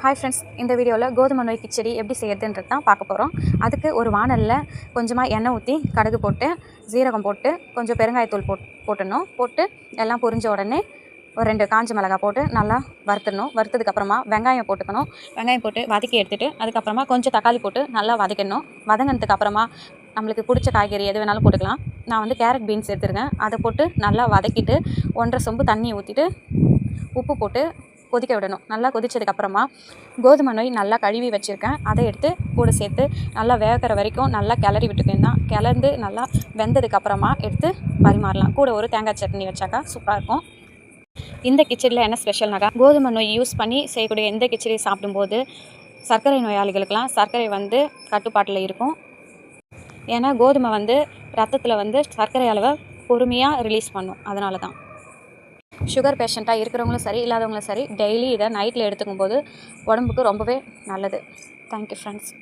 Hi friends இந்த வீடியோவில் கோதுமை நோய் கிச்சடி எப்படி செய்யறதுன்றது தான் பார்க்க போகிறோம் அதுக்கு ஒரு வானலில் கொஞ்சமாக எண்ணெய் ஊற்றி கடுகு போட்டு ஜீரகம் போட்டு கொஞ்சம் பெருங்காயத்தூள் போட் போட்டுடணும். போட்டு எல்லாம் பொரிஞ்ச உடனே ஒரு ரெண்டு காஞ்ச மிளகாய் போட்டு நல்லா வறுத்துடணும். வறுத்ததுக்கப்புறமா வெங்காயம் போட்டுக்கணும். வெங்காயம் போட்டு வதக்கி எடுத்துகிட்டு அதுக்கப்புறமா கொஞ்சம் தக்காளி போட்டு நல்லா வதக்கிடணும் வதங்கினதுக்கு அப்புறமா நம்மளுக்கு பிடிச்ச காய்கறி எது வேணாலும் போட்டுக்கலாம். நான் வந்து கேரட் பீன்ஸ் எடுத்துருக்கேன். அதை போட்டு நல்லா வதக்கிட்டு ஒன்றரை சொம்பு தண்ணி ஊற்றிட்டு உப்பு போட்டு கொதிக்க விடணும். நல்லா கொதித்ததுக்கப்புறமா கோதுமை நோய் நல்லா கழுவி வச்சுருக்கேன். அதை எடுத்து கூட சேர்த்து நல்லா வேகிற வரைக்கும் நல்லா கிளறி விட்டுக்கேன் தான் கிளர்ந்து நல்லா வெந்ததுக்கப்புறமா எடுத்து பரிமாறலாம். கூட ஒரு தேங்காய் சட்னி வச்சாக்கா சூப்பராக இருக்கும். இந்த கிச்சடியில் என்ன ஸ்பெஷல்னாக்கா கோதுமை நோய் யூஸ் பண்ணி செய்யக்கூடிய எந்த கிச்சடியை சாப்பிடும்போது சர்க்கரை நோயாளிகளுக்கெல்லாம் சர்க்கரை வந்து கட்டுப்பாட்டில் இருக்கும். ஏன்னா கோதுமை வந்து ரத்தத்தில் வந்து சர்க்கரை அளவை பொறுமையாக ரிலீஸ் பண்ணும். அதனால தான் சுகர் பேஷண்ட்டாக இருக்கிறவங்களும் சரி இல்லாதவங்களும் சரி டெய்லி இதை நைட்டில் எடுத்துக்கும் போது உடம்புக்கு ரொம்பவே நல்லது. Thank you friends